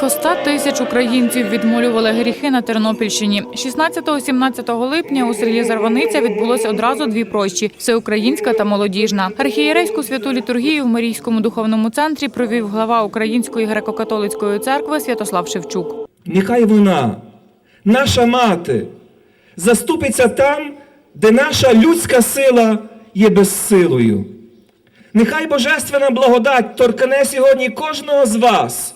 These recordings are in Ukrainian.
Близько 100 тисяч українців відмолювали гріхи на Тернопільщині. 16-17 липня у селі Зарваниця відбулося одразу дві прощі – всеукраїнська та молодіжна. Архієрейську святу літургію в Марійському духовному центрі провів глава Української греко-католицької церкви Святослав Шевчук. Нехай вона, наша мати, заступиться там, де наша людська сила є безсилою. Нехай Божественна благодать торкне сьогодні кожного з вас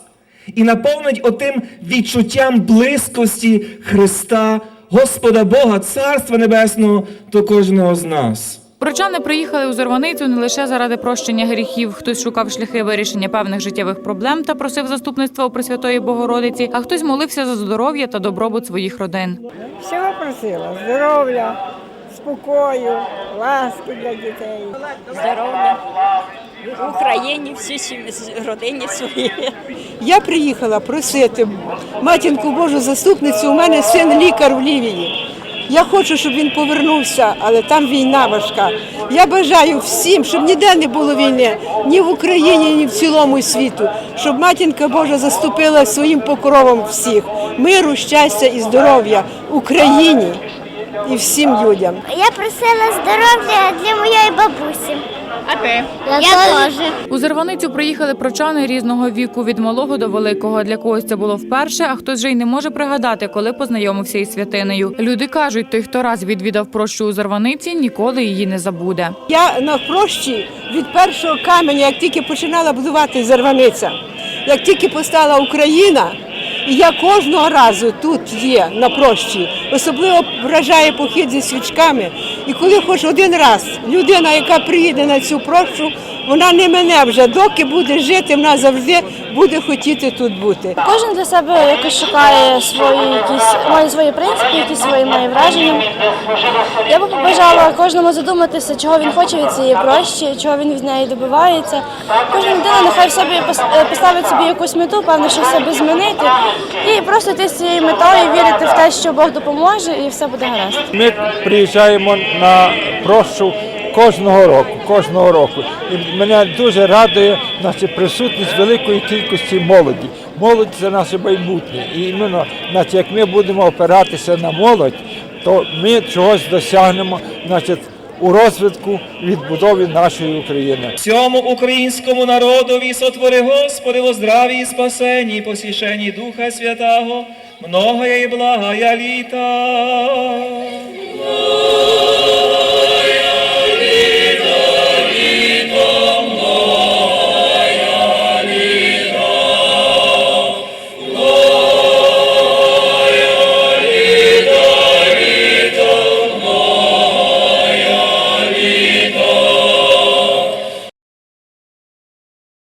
і наповнить отим відчуттям близькості Христа, Господа Бога, Царства Небесного до кожного з нас. Прочани приїхали у Зорваницю не лише заради прощення гріхів. Хтось шукав шляхи вирішення певних життєвих проблем та просив заступництва у Пресвятої Богородиці, а хтось молився за здоров'я та добробут своїх родин. Всього просила здоров'я, спокою, ласки для дітей. здоров'я в Україні, всі сім'ї- родині свої. Я приїхала просити матінку Божу заступницю. У мене син лікар в Лівії. Я хочу, щоб він повернувся, але там війна важка. Я бажаю всім, щоб ніде не було війни, ні в Україні, ні в цілому світу, щоб матінка Божа заступила своїм покровом всіх. Миру, щастя і здоров'я Україні і всім людям. Я просила здоров'я для моєї бабусі. А ти? Я, теж. У Зарваницю приїхали прочани різного віку від малого до великого. Для когось це було вперше, а хтось вже й не може пригадати, коли познайомився із святинею. Люди кажуть, той, хто раз відвідав прощу у Зарваниці, ніколи її не забуде. Я на прощі від першого каменя, як тільки починала будувати Зарваниця, як тільки постала Україна, і я кожного разу тут є на прощі. Особливо вражає похід зі свічками. І коли хоч один раз людина, яка приїде на цю прощу, вона не мене вже, доки буде жити, вона завжди буде хотіти тут бути. Кожен для себе якось шукає свої якісь має свої принципи, якісь свої має враження. Я би побажала кожному задуматися, чого він хоче від цієї прощі, чого він від неї добивається. Кожна людина нехай в собі пос- е, поставить собі якусь мету, певно, що в себе змінити, і просто йти з цією метою, вірити в те, що Бог допоможе, і все буде гаразд. Ми приїжджаємо на прощу кожного року, кожного року. І мене дуже радує наша присутність великої кількості молоді. Молодь це наше майбутнє. І іменно, значить, як ми будемо опиратися на молодь, то ми чогось досягнемо значить, у розвитку відбудові нашої України. Всьому українському народові сотвори Господи во здраві і спасенні, посвященні Духа Святого, многое і благая літа.